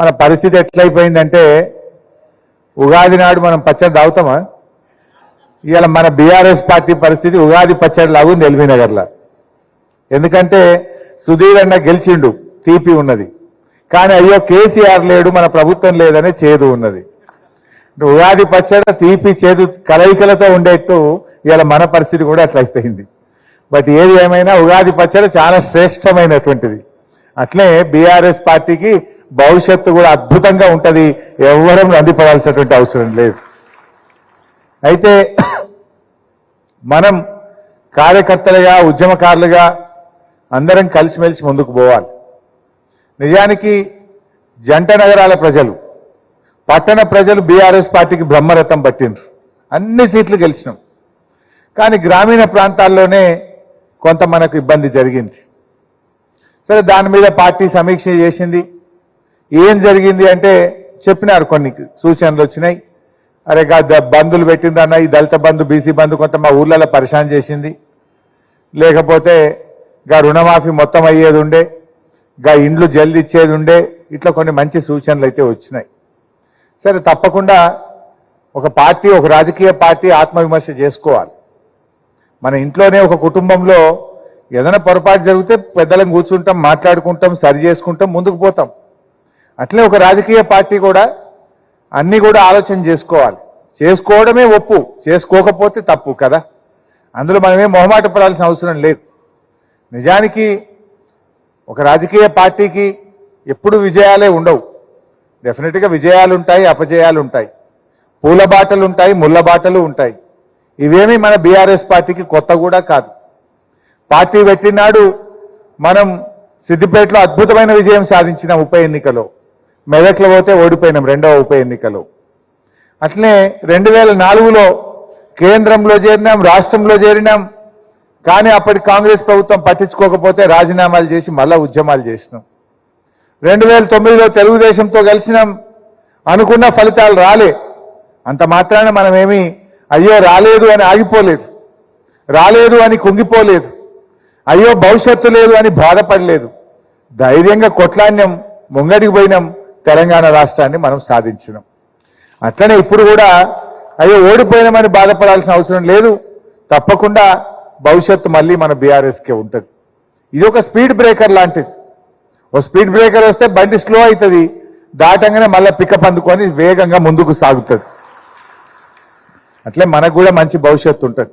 మన పరిస్థితి ఎట్లయిపోయిందంటే ఉగాది నాడు మనం పచ్చడి తాగుతామా? ఇవాళ మన బీఆర్ఎస్ పార్టీ పరిస్థితి ఉగాది పచ్చడి లాగుంది ఎల్బీనగర్లో ఎందుకంటే సుధీర్ అన్న గెలిచిండు తీపి ఉన్నది. కానీ అయ్యో కేసీఆర్ లేడు మన ప్రభుత్వం లేదనే చేదు ఉన్నది. ఉగాది పచ్చడి తీపి చేదు కలయికలతో ఉండేట్టు ఇవాళ మన పరిస్థితి కూడా అట్లయిపోయింది. బట్ ఏది ఏమైనా ఉగాది పచ్చడి చాలా శ్రేష్టమైనటువంటిది. అట్లే బీఆర్ఎస్ పార్టీకి భవిష్యత్తు కూడా అద్భుతంగా ఉంటుంది. ఎవ్వరం నందిపడాల్సినటువంటి అవసరం లేదు. అయితే మనం కార్యకర్తలుగా ఉద్యమకారులుగా అందరం కలిసిమెలిసి ముందుకు పోవాలి. నిజానికి జంట నగరాల ప్రజలు పట్టణ ప్రజలు బీఆర్ఎస్ పార్టీకి బ్రహ్మరథం పట్టిండ్రు. అన్ని సీట్లు గెలిచినాం. కానీ గ్రామీణ ప్రాంతాల్లోనే కొంత మనకు ఇబ్బంది జరిగింది. సరే దాని మీద పార్టీ సమీక్ష చేసింది. ఏం జరిగింది అంటే చెప్పినారు కొన్ని సూచనలు వచ్చినాయి. అరే గా ద- బంధులు పెట్టిందన్న ఈ దళిత బంధు బీసీ బంధు కొంత మా ఊర్లలో పరిశాన్ చేసింది. లేకపోతే గా రుణమాఫీ మొత్తం అయ్యేది ఉండే గా ఇండ్లు జల్ది ఇచ్చేది ఉండే ఇట్లా కొన్ని మంచి సూచనలు అయితే వచ్చినాయి. సరే తప్పకుండా ఒక పార్టీ ఒక రాజకీయ పార్టీ ఆత్మవిమర్శ చేసుకోవాలి. మన ఇంట్లోనే ఒక కుటుంబంలో ఏదైనా పొరపాటు జరిగితే పెద్దలను కూర్చుంటాం మాట్లాడుకుంటాం సరి చేసుకుంటాం ముందుకు పోతాం. అట్లే ఒక రాజకీయ పార్టీ కూడా అన్నీ కూడా ఆలోచన చేసుకోవాలి. చేసుకోవడమే ఒప్పు చేసుకోకపోతే తప్పు కదా. అందులో మనమే మొహమాట పడాల్సిన అవసరం లేదు. నిజానికి ఒక రాజకీయ పార్టీకి ఎప్పుడు విజయాలే ఉండవు. డెఫినెట్గా విజయాలు ఉంటాయి అపజయాలు ఉంటాయి పూల బాటలు ఉంటాయి ముళ్ళ బాటలు ఉంటాయి. ఇవేమీ మన బీఆర్ఎస్ పార్టీకి కొత్త కూడా కాదు. పార్టీ పెట్టినాడు మనం సిద్దిపేటలో అద్భుతమైన విజయం సాధించిన ఉప ఎన్నికలో. మెదక్లో పోతే ఓడిపోయినాం రెండవ ఉప ఎన్నికలో. అట్లే రెండు వేల నాలుగులో కేంద్రంలో చేరినాం రాష్ట్రంలో చేరినాం. కానీ అప్పటి కాంగ్రెస్ ప్రభుత్వం పట్టించుకోకపోతే రాజీనామాలు చేసి మళ్ళా ఉద్యమాలు చేసినాం. రెండు వేల తొమ్మిదిలో తెలుగుదేశంతో కలిసినాం. అనుకున్న ఫలితాలు రాలే. అంత మాత్రాన మనమేమి అయ్యో రాలేదు అని ఆగిపోలేదు. రాలేదు అని కుంగిపోలేదు. అయ్యో భవిష్యత్తు లేదు అని బాధపడలేదు. ధైర్యంగా కొట్లాన్యం ముంగడికి పోయినాం. తెలంగాణ రాష్ట్రాన్ని మనం సాధించినాం. అట్లనే ఇప్పుడు కూడా అయ్యో ఓడిపోయినామని బాధపడాల్సిన అవసరం లేదు. తప్పకుండా భవిష్యత్తు మళ్ళీ మన బీఆర్ఎస్కే ఉంటుంది. ఇది ఒక స్పీడ్ బ్రేకర్ లాంటిది. ఓ స్పీడ్ బ్రేకర్ వస్తే బండి స్లో అవుతుంది దాటంగానే మళ్ళీ పికప్ అందుకొని వేగంగా ముందుకు సాగుతుంది. అట్లే మనకు కూడా మంచి భవిష్యత్తు ఉంటుంది.